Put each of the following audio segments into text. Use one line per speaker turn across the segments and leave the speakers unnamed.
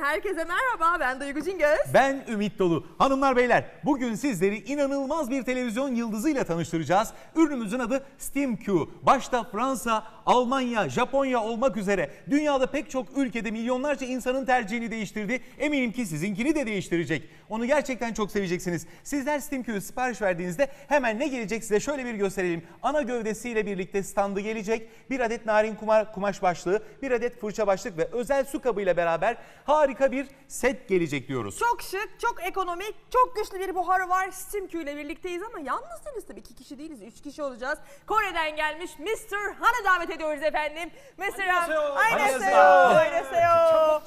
Herkese merhaba ben Duygu Cingöz.
Ben Ümit Dolu. Hanımlar beyler bugün sizleri inanılmaz bir televizyon yıldızıyla tanıştıracağız. Ürünümüzün adı Steam Q. Başta Fransa, Almanya, Japonya olmak üzere dünyada pek çok ülkede milyonlarca insanın tercihini değiştirdi. Eminim ki sizinkini de değiştirecek. Onu gerçekten çok seveceksiniz. Sizler Steam sipariş verdiğinizde hemen ne gelecek size şöyle bir gösterelim. Ana gövdesiyle birlikte standı gelecek. Bir adet narin kumar, kumaş başlığı, bir adet fırça başlık ve özel su kabıyla beraber harika bir set gelecek diyoruz.
Çok şık, çok ekonomik, çok güçlü bir buharı var. Simkü ile birlikteyiz ama yalnız değiliz tabii. iki kişi değiliz, üç kişi olacağız. Kore'den gelmiş Mr. Han'ı davet ediyoruz efendim. Mr. Han,
Annyeonghaseyo.
Annyeonghaseyo.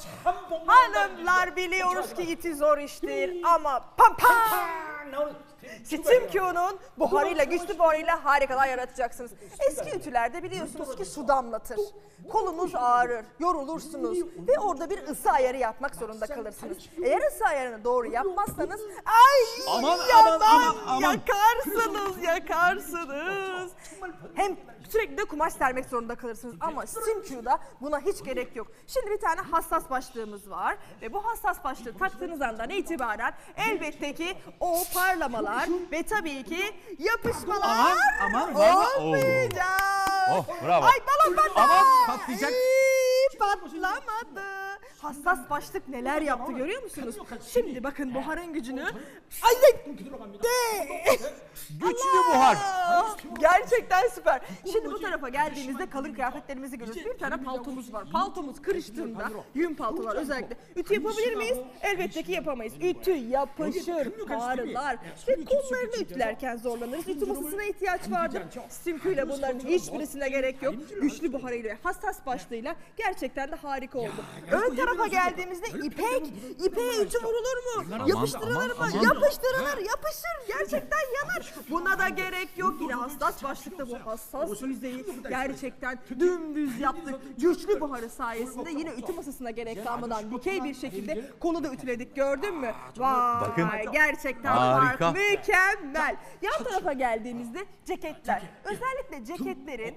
Hanımlar biliyoruz ki iti zor iştir ama pam pam. Simkü'nün buharıyla, güçlü buharıyla harikalar yaratacaksınız. Eski ütülerde biliyorsunuz ki su damlatır. Kolunuz ağrır, yorulursunuz ve orada bir ısı ayarı yapmak zorunda kalırsınız. Eğer ısı ayarını doğru yapmazsanız ay
Aman,
yaman,
aman,
yakarsınız, yakarsınız. Hem sürekli de kumaş sermek zorunda kalırsınız. Ama Simcu'da buna hiç gerek yok. Şimdi bir tane hassas başlığımız var ve bu hassas başlığı taktığınız andan itibaren elbette ki o parlamalar ve tabii ki yapışmalar
Aman, aman. Oo.
olmayacak.
Oh, bravo.
Ay balon patladı.
Aman, patlayacak.
Ay, patlamadı. Hassas başlık neler yaptı görüyor musunuz? Şimdi bakın buharın gücünü. Ay de.
Güçlü buhar.
Gerçekten süper. Şimdi bu tarafa geldiğimizde kalın kıyafetlerimizi görüyoruz. Bir tane paltomuz var. Paltomuz kırıştığında yün paltolar özellikle. Ütü yapabilir miyiz? Elbette ki yapamayız. Ütü yapışır, ağrılar ve kollarını ütülerken zorlanırız. Ütü masasına ihtiyaç vardır. Simküyle bunların hiçbirisine gerek yok. Güçlü buharıyla, hassas başlığıyla gerçekten de harika oldu. Ön tarafa geldiğimizde ipek, ipeğe ütü vurulur mu? Yapıştırılır
aman,
mı?
aman.
Yapıştırılır, yapışır. Gerçekten yanar. Buna da gerek yok. Yine hassas başlıkta bu hassas yüzeyi gerçekten dümdüz yaptık. Güçlü buharı sayesinde yine ütü masasına gerek kalmadan dikey bir şekilde kolu da ütüledik. Gördün mü? Vay
Bakın.
gerçekten
Harika.
fark mükemmel. Yan tarafa geldiğimizde ceketler. Özellikle ceketlerin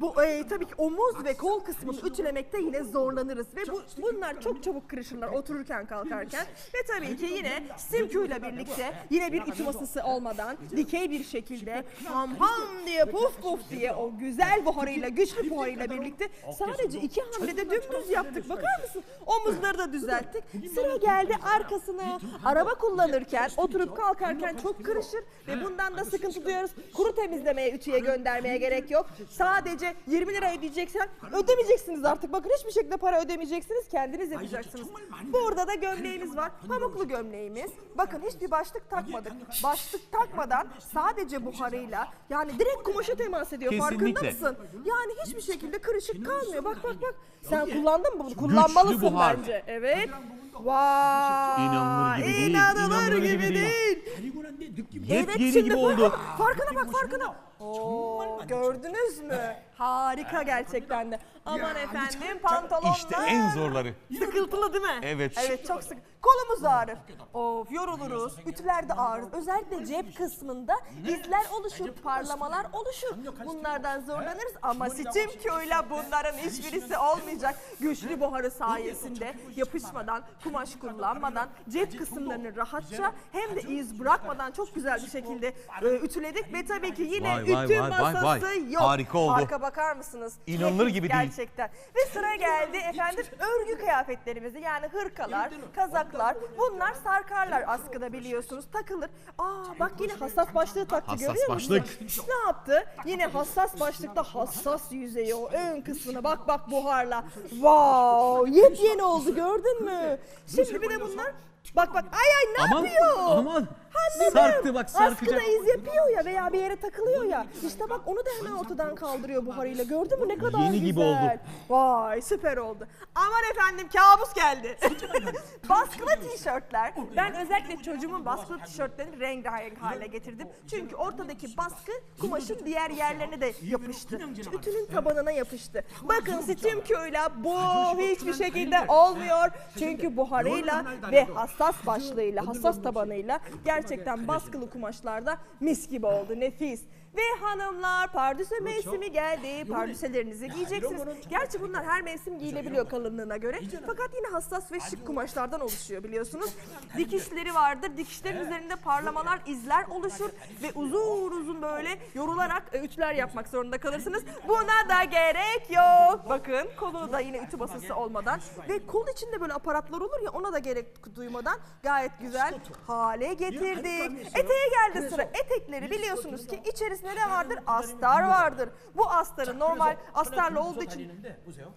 bu e, tabii ki omuz ve kol kısmını ütülemekte yine zorlanırız ve bu bunlar çok çabuk kırışırlar otururken kalkarken ve tabii ki yine Simkü ile birlikte yine bir ütü masası olmadan dikey bir şekilde ham ham diye puf puf diye o güzel buharıyla güçlü buharıyla birlikte sadece iki hamlede dümdüz yaptık. Bakar mısın? Omuzları da düzelttik. Sıra geldi arkasına. Araba kullanırken oturup kalkarken çok kırışır ve bundan da sıkıntı duyuyoruz. Kuru temizlemeye ütüye göndermeye gerek yok. Sadece 20 lira ödeyeceksen ödemeyeceksiniz artık. Bakın hiçbir şekilde para ödemeyeceksiniz. Kendiniz yapacaksınız. Burada da gömleğimiz var. Pamuklu gömleğimiz. Bakın hiçbir başlık takmadık. Başlık takmadan sadece buharıyla yani direkt kumaşa temas ediyor. Farkında mısın? Yani hiçbir şekilde kırışık kalmıyor. Bak bak bak. Sen kullandın mı bunu? Kullanmalısın
buhar.
bence. Evet. Vay.
İnanılır gibi değil,
İnanılır gibi
değil. Yepyeni
şimdi
oldu.
Farkına bak farkına. Oo, gördünüz mü? Harika gerçekten de. Aman efendim pantolonlar.
İşte en zorları.
Sıkıntılı değil mi?
Evet.
Evet çok sık. Kolumuz ağrır. Of yoruluruz. Ütülerde ağrır. Özellikle cep kısmında izler oluşur, parlamalar oluşur. Bunlardan zorlanırız ama Steam Q'yla bunların hiçbirisi olmayacak. Güçlü buharı sayesinde yapışmadan, kumaş kullanmadan cep kısımlarını rahatça hem de iz bırakmadan çok güzel bir şekilde e, ütüledik ve tabii ki yine
Vay, vay, vay, vay,
masası
vay.
yok.
Harika oldu.
Arka bakar mısınız?
İnanılır gibi değil.
Gerçekten. Ve sıra geldi efendim örgü kıyafetlerimizi yani hırkalar, kazaklar bunlar sarkarlar askıda biliyorsunuz takılır. Aa bak yine hassas başlığı taktı
Hassas
görüyor musun?
başlık.
Ne yaptı? Yine hassas başlıkta hassas yüzeyi o ön kısmına bak bak buharla. Wow yepyeni oldu gördün mü? Şimdi bir de bunlar bak bak ay ay ne
Aman,
yapıyor?
aman.
Anladım.
Sarktı bak, sarkacak.
Askıda iz yapıyor ya veya bir yere takılıyor ya. İşte bak onu da hemen ortadan kaldırıyor buharıyla. Gördün mü ne kadar
Yeni
güzel.
gibi oldu.
Vay süper oldu. Aman efendim kabus geldi. baskılı tişörtler. Ben özellikle çocuğumun baskılı tişörtlerini rengarenk hale getirdim. Çünkü ortadaki baskı kumaşın diğer yerlerine de yapıştı. Ütünün tabanına yapıştı. Bakın Q'yla bu hiçbir şekilde olmuyor. Çünkü buharıyla ve hassas başlığıyla, hassas tabanıyla gerçekten baskılı kumaşlarda mis gibi oldu. Nefis. Ve hanımlar pardüse mevsimi geldi. Pardüselerinizi giyeceksiniz. Gerçi bunlar her mevsim giyilebiliyor kalınlığına göre. Fakat yine hassas ve şık kumaşlardan oluşuyor biliyorsunuz. Dikişleri vardır. Dikişlerin üzerinde parlamalar, izler oluşur ve uzun uzun böyle yorularak e, ütüler yapmak zorunda kalırsınız. Buna da gerek yok. Bakın kolu da yine ütü basısı olmadan ve kol içinde böyle aparatlar olur ya ona da gerek duymadan gayet güzel hale getirdik. Eteğe geldi sıra. Etekleri biliyorsunuz ki içerisinde ne vardır? Astar vardır. Bu astarı normal astarlı olduğu için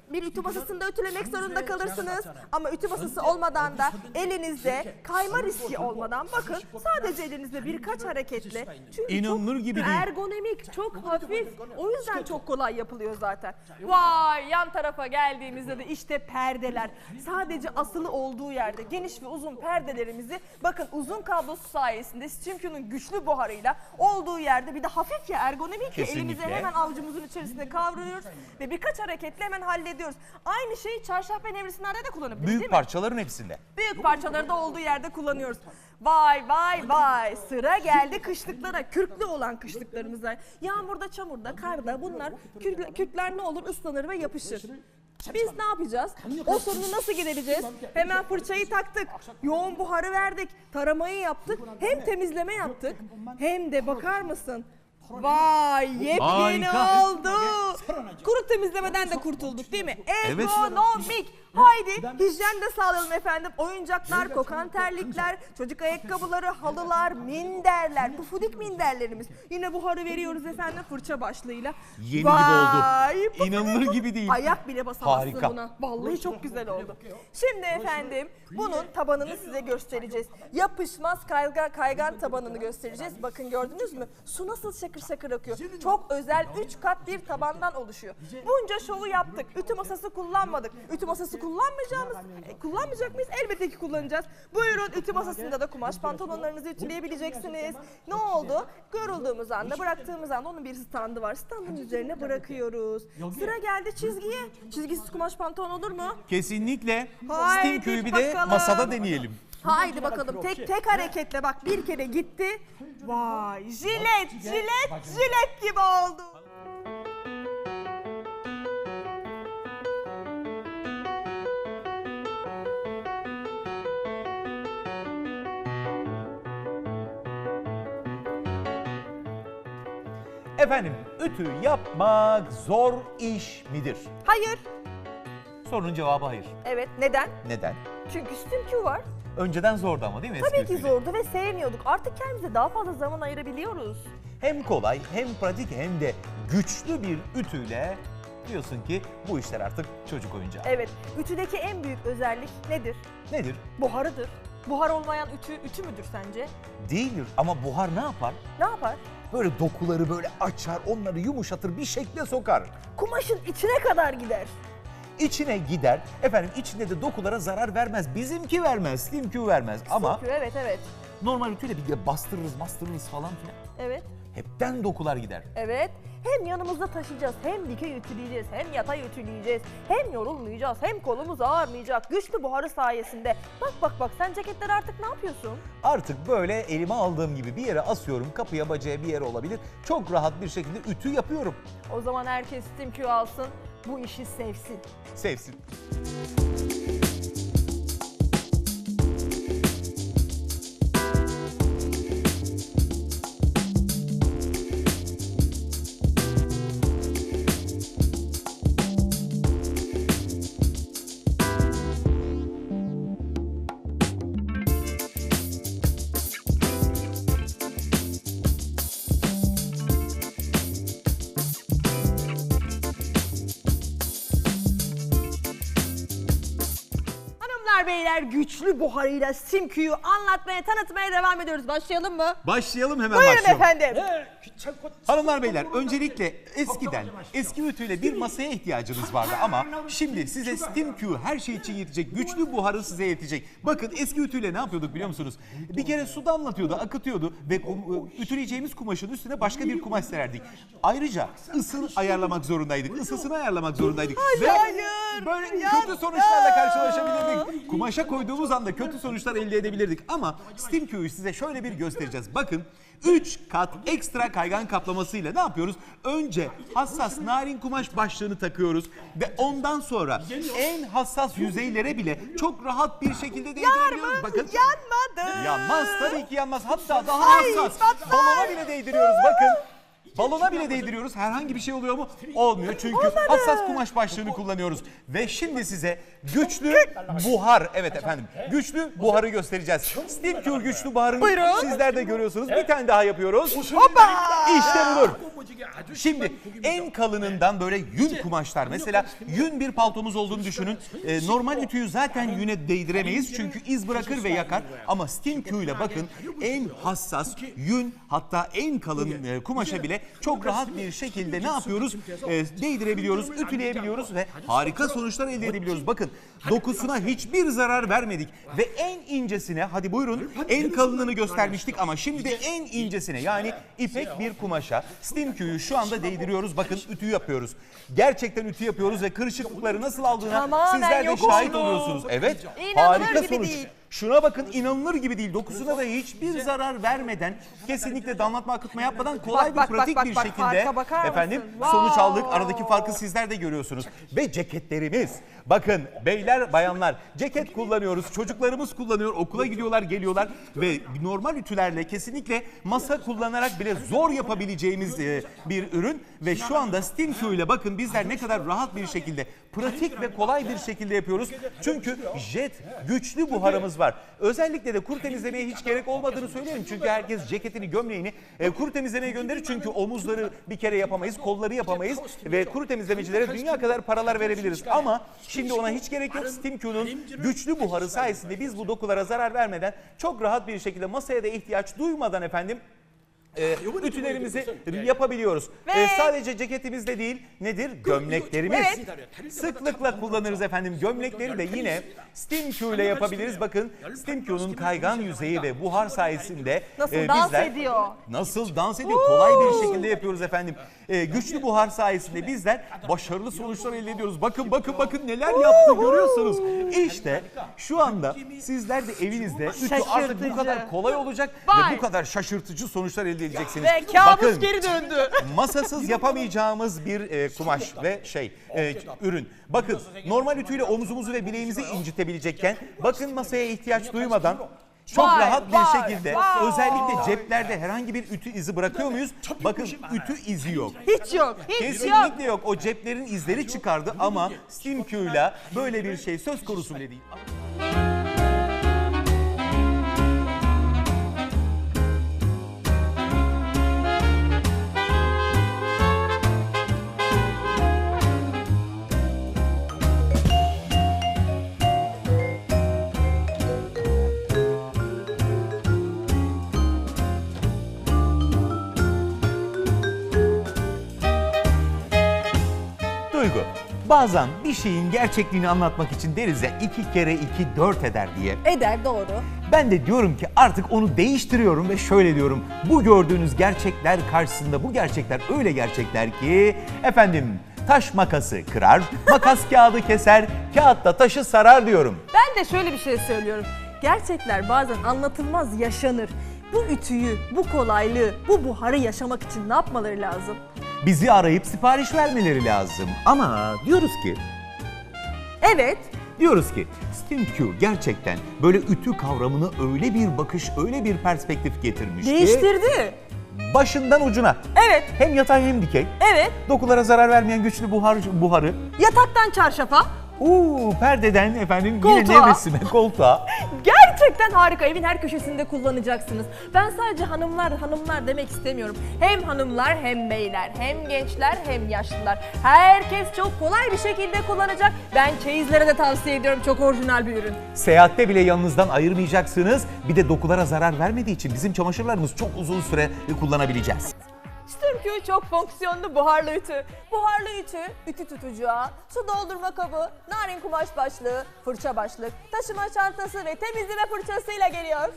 bir ütü masasında ütülemek zorunda kalırsınız. Ama ütü masası olmadan da elinizde kayma riski olmadan bakın sadece elinizde birkaç hareketle çünkü
İnanılır
çok
gibi değil.
ergonomik, çok hafif. O yüzden çok kolay yapılıyor zaten. Vay yan tarafa geldiğimizde de işte perdeler. Sadece asılı olduğu yerde geniş ve uzun perdelerimizi bakın uzun kablosu sayesinde Stimq'nun güçlü buharıyla olduğu yerde bir de hafif ya ergonomik ya elimize
Kesinlikle.
hemen avucumuzun içerisinde kavruyoruz ve birkaç hareketle hemen hallediyoruz. Aynı şeyi çarşaf ve nevresimlerde de kullanabiliriz değil
Büyük
mi?
parçaların hepsinde.
Büyük parçaları da olduğu yerde kullanıyoruz. Vay vay vay sıra geldi kışlıklara kürklü olan kışlıklarımıza. Yağmurda çamurda karda bunlar kürkle- kürkler ne olur ıslanır ve yapışır. Biz ne yapacağız? O sorunu nasıl gidereceğiz? Hemen fırçayı taktık. Yoğun buharı verdik. Taramayı yaptık. Hem temizleme yaptık. Hem de bakar mısın? Vay yepyeni
Harika.
oldu. Kuru temizlemeden de kurtulduk değil mi?
Evet.
Ergonomik. Haydi hijyen de sağlayalım efendim. Oyuncaklar, kokan terlikler, çocuk ayakkabıları, halılar, minderler, pufudik minderlerimiz. Yine buharı veriyoruz efendim fırça başlığıyla.
Yeni gibi
Vay,
oldu. İnanılır gibi değil.
Ayak bile basamazsın
Harika.
buna. Vallahi çok güzel oldu. Şimdi efendim bunun tabanını size göstereceğiz. Yapışmaz kaygan, kaygan tabanını göstereceğiz. Bakın gördünüz mü? Su nasıl şakır şakır akıyor. Çok özel 3 kat bir tabandan oluşuyor. Bunca şovu yaptık. Ütü masası kullanmadık. Ütü masası kullanmayacağımız, e, kullanmayacak mıyız? Elbette ki kullanacağız. Buyurun ütü masasında da kumaş pantolonlarınızı ütüleyebileceksiniz. Ne oldu? Yorulduğumuz anda, bıraktığımız anda onun bir standı var. Standın üzerine bırakıyoruz. Sıra geldi çizgiye. Çizgisiz kumaş pantolon olur mu?
Kesinlikle
Haydi
Steam köyü bir de
bakalım.
masada deneyelim.
Haydi bakalım tek tek hareketle bak bir kere gitti. Vay jilet jilet jilet gibi oldu.
Efendim ütü yapmak zor iş midir?
Hayır.
Sorunun cevabı hayır.
Evet neden?
Neden?
Çünkü Steam var.
Önceden zordu ama değil mi
Tabii ki zordu ve sevmiyorduk. Artık kendimize daha fazla zaman ayırabiliyoruz.
Hem kolay hem pratik hem de güçlü bir ütüyle diyorsun ki bu işler artık çocuk oyuncağı.
Evet, ütüdeki en büyük özellik nedir?
Nedir?
Buharıdır. Buhar olmayan ütü, ütü müdür sence?
Değildir ama buhar ne yapar?
Ne yapar?
Böyle dokuları böyle açar, onları yumuşatır, bir şekle sokar.
Kumaşın içine kadar gider.
İçine gider. Efendim içinde de dokulara zarar vermez. Bizimki vermez, Steamq vermez. Ama
Çünkü evet evet.
normal ütüyle bir de bastırırız, bastırırız falan filan.
Evet.
Hepten dokular gider.
Evet. Hem yanımızda taşıyacağız, hem dikey ütüleyeceğiz, hem yatay ütüleyeceğiz, hem yorulmayacağız, hem kolumuz ağrmayacak. Güçlü buharı sayesinde. Bak bak bak sen ceketleri artık ne yapıyorsun?
Artık böyle elime aldığım gibi bir yere asıyorum. Kapıya, bacaya bir yere olabilir. Çok rahat bir şekilde ütü yapıyorum.
O zaman herkes Steam Q alsın, bu işi sevsin.
Sevsin.
Hanımlar beyler güçlü buharıyla Q'yu anlatmaya, tanıtmaya devam ediyoruz. Başlayalım mı?
Başlayalım hemen
Buyurun
başlayalım.
efendim.
Hanımlar beyler öncelikle eskiden eski ütüyle bir masaya ihtiyacınız vardı ama şimdi size SteamQ her şey için yetecek. Güçlü buharı size yetecek. Bakın eski ütüyle ne yapıyorduk biliyor musunuz? Bir kere su damlatıyordu, akıtıyordu ve kum- ütüleyeceğimiz kumaşın üstüne başka bir kumaş sererdik. Ayrıca ısını ayarlamak zorundaydık. Isısını ayarlamak zorundaydık. ve
hayır,
böyle
yapma.
kötü sonuçlarla karşılaşabilirdik. kumaşa koyduğumuz anda kötü sonuçlar elde edebilirdik. Ama Steam Q'yu size şöyle bir göstereceğiz. Bakın 3 kat ekstra kaygan kaplamasıyla ne yapıyoruz? Önce hassas narin kumaş başlığını takıyoruz ve ondan sonra en hassas yüzeylere bile çok rahat bir şekilde değdirebiliyoruz. Bakın
Yanmadı.
Yanmaz tabii ki yanmaz. Hatta daha hassas. Balona bile değdiriyoruz bakın. Balona bile değdiriyoruz. Herhangi bir şey oluyor mu? Olmuyor. Çünkü hassas kumaş başlığını kullanıyoruz. Ve şimdi size güçlü buhar. Evet efendim. Güçlü buharı göstereceğiz. Steam Cure güçlü buharını
Buyurun.
sizler de görüyorsunuz. Bir tane daha yapıyoruz.
Hoppa.
İşte budur. Şimdi en kalınından böyle yün kumaşlar. Mesela yün bir paltomuz olduğunu düşünün. Ee, normal ütüyü zaten yüne değdiremeyiz çünkü iz bırakır ve yakar. Ama Steam Q ile bakın en hassas yün hatta en kalın e, kumaşa bile çok rahat bir şekilde ne yapıyoruz? E, değdirebiliyoruz, ütüleyebiliyoruz ve harika sonuçlar elde edebiliyoruz. Bakın dokusuna hiçbir zarar vermedik ve en incesine hadi buyurun en kalınlığını göstermiştik ama şimdi de en incesine yani ipek bir kumaşa Steam Q'yu şu anda değdiriyoruz. Bakın ütü yapıyoruz. Gerçekten ütü yapıyoruz ve kırışıklıkları nasıl aldığına
Tamamen
sizler de
yok
şahit
oldu.
oluyorsunuz. Evet.
İnanılır
harika
gibi
sonuç.
değil.
Şuna bakın inanılır gibi değil. Dokusuna da hiçbir zarar vermeden kesinlikle damlatma akıtma yapmadan kolay
Bak, bak,
bir pratik
bak,
bir
bak,
şekilde
farka bakar mısın?
efendim
Wow.
sonuç aldık. Aradaki farkı sizler de görüyorsunuz. Ve ceketlerimiz. Bakın beyler bayanlar ceket kullanıyoruz. Çocuklarımız kullanıyor. Okula gidiyorlar geliyorlar ve normal ütülerle kesinlikle masa kullanarak bile zor yapabileceğimiz e, bir ürün ve şu anda Steam ile bakın bizler ne kadar rahat bir şekilde pratik ve kolay bir şekilde yapıyoruz. Çünkü jet güçlü buharımız var. Özellikle de kuru temizlemeye hiç gerek olmadığını söyleyelim. Çünkü herkes ceketini, gömleğini e, kuru temizlemeye gönderir. Çünkü omuzları bir kere yapamayız, kolları yapamayız ve kuru temizlemecilere dünya kadar paralar verebiliriz. Ama şimdi ona hiç gerek yok. Steam Q'nun güçlü buharı sayesinde biz bu dokulara zarar vermeden çok rahat bir şekilde masaya da ihtiyaç duymadan efendim e, ütülerimizi yapabiliyoruz.
Ve-
E, sadece ceketimizde değil nedir? Gömleklerimiz. Sıklıkla kullanırız efendim. Gömlekleri de yine Steam Q ile yapabiliriz. Bakın Steam Q'nun kaygan yüzeyi ve buhar sayesinde
Nasıl
e,
dans
bizler
ediyor?
nasıl dans ediyor? Kolay bir şekilde yapıyoruz efendim. E, güçlü buhar sayesinde bizler başarılı sonuçlar elde ediyoruz. Bakın bakın bakın neler yaptı görüyorsunuz. İşte şu anda sizler de evinizde ütü artık bu
Şaşırtıcı.
kadar kolay olacak
Vay.
ve bu kadar şaşırtıcı sonuçlar elde edeceksiniz.
Ve kabus
Bakın,
geri döndü.
masasız yapamayacağımız bir e, kumaş ve şey e, ürün. Bakın normal ütüyle omuzumuzu ve bileğimizi incitebilecekken bakın masaya ihtiyaç duymadan çok
Vay,
rahat bir
vay,
şekilde
vay.
özellikle ceplerde herhangi bir ütü izi bırakıyor muyuz? Bakın ütü izi yok.
Hiç yok. Hiç yok.
Kesinlikle yok. O ceplerin izleri çıkardı ama Steam Q'yla böyle bir şey söz konusu bile değil. Duygu, bazen bir şeyin gerçekliğini anlatmak için deriz ya iki kere iki dört eder diye.
Eder doğru.
Ben de diyorum ki artık onu değiştiriyorum ve şöyle diyorum. Bu gördüğünüz gerçekler karşısında bu gerçekler öyle gerçekler ki efendim taş makası kırar, makas kağıdı keser, kağıt da taşı sarar diyorum.
Ben de şöyle bir şey söylüyorum. Gerçekler bazen anlatılmaz yaşanır. Bu ütüyü, bu kolaylığı, bu buharı yaşamak için ne yapmaları lazım?
Bizi arayıp sipariş vermeleri lazım. Ama diyoruz ki
Evet,
Diyoruz ki Steam Q gerçekten böyle ütü kavramını öyle bir bakış, öyle bir perspektif getirmiş ki
değiştirdi.
başından ucuna
Evet,
hem yatay hem dikey
evet.
dokulara zarar vermeyen güçlü buhar buharı
Yataktan çarşafa.
uuu perdeden efendim
Koltuğa.
yine nevresime koltuğa
Gerçekten harika. Evin her köşesinde kullanacaksınız. Ben sadece hanımlar, hanımlar demek istemiyorum. Hem hanımlar hem beyler, hem gençler hem yaşlılar. Herkes çok kolay bir şekilde kullanacak. Ben çeyizlere de tavsiye ediyorum. Çok orijinal bir ürün.
seyahatte bile yanınızdan ayırmayacaksınız. Bir de dokulara zarar vermediği için bizim çamaşırlarımız çok uzun süre kullanabileceğiz.
Steamkü çok fonksiyonlu buharlı ütü. Buharlı ütü, ütü tutacağı, su doldurma kabı, narin kumaş başlığı, fırça başlık, taşıma çantası ve temizleme fırçasıyla geliyor.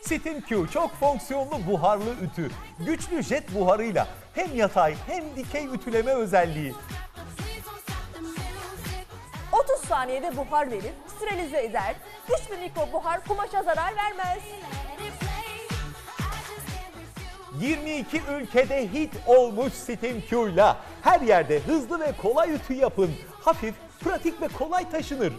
Steam Q çok fonksiyonlu buharlı ütü. Güçlü jet buharıyla hem yatay hem dikey ütüleme özelliği.
30 saniyede buhar verir, sterilize eder. Güçlü mikro buhar kumaşa zarar vermez.
22 ülkede hit olmuş Steam Q'yla her yerde hızlı ve kolay ütü yapın. Hafif, pratik ve kolay taşınır.